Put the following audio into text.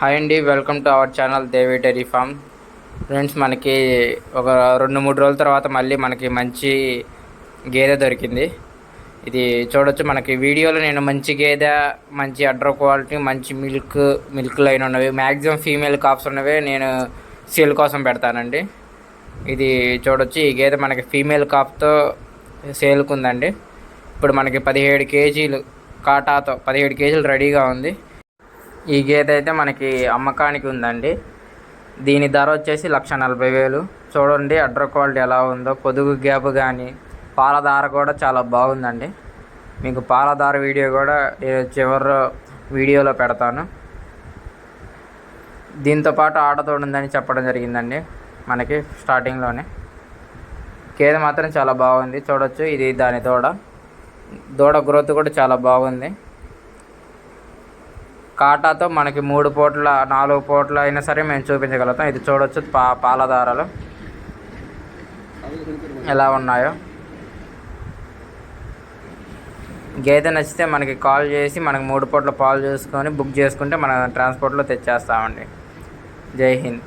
Hi అండి welcome to our channel Devi dairy farm friends మనకి ఒక రెండు మూడు రోజుల తర్వాత మళ్ళీ మనకి మంచి గేదె దొరికింది. ఇది చూడొచ్చు మనకి వీడియోలో నేను మంచి గేదె మంచి అడ్ర క్వాలిటీ మంచి మిల్క్ మిల్క్ లైన్ ఉన్నవి మ్యాక్సిమం ఫీమేల్ కాప్స్ ఉన్నవి నేను సేల్ కోసం పెడతానండి. ఇది చూడొచ్చు ఈ గేదె మనకి ఫీమేల్ కాప్తో సేల్కు ఉందండి. ఇప్పుడు మనకి పదిహేడు కేజీలు కాటాతో పదిహేడు కేజీలు రెడీగా ఉంది. ఈ గేదె అయితే మనకి అమ్మకానికి ఉందండి. దీని ధర వచ్చేసి లక్ష నలభై వేలు. చూడండి అడ్ర క్వాలిటీ ఎలా ఉందో. పొదుగు గ్యాప్ కానీ పాలధార కూడా చాలా బాగుందండి. మీకు పాలధార వీడియో కూడా చివరి వీడియోలో పెడతాను. దీంతో పాటు ఆటతోడు ఉందని చెప్పడం జరిగిందండి మనకి స్టార్టింగ్లోనే. గేదె మాత్రం చాలా బాగుంది. చూడొచ్చు ఇది దాని దూడ దూడ గ్రోత్ కూడా చాలా బాగుంది. కాటాతో మనకి మూడు పూట్ల నాలుగు పూట్ల అయినా సరే మేము చూపించగలుగుతాం. ఇది చూడొచ్చు పా పాలధారలు ఎలా ఉన్నాయో. గేదె నచ్చితే మనకి కాల్ చేసి మనకి మూడు పూట్ల పాలు చూసుకొని బుక్ చేసుకుంటే మన ట్రాన్స్పోర్ట్లో తెచ్చేస్తామండి. జై హింద్.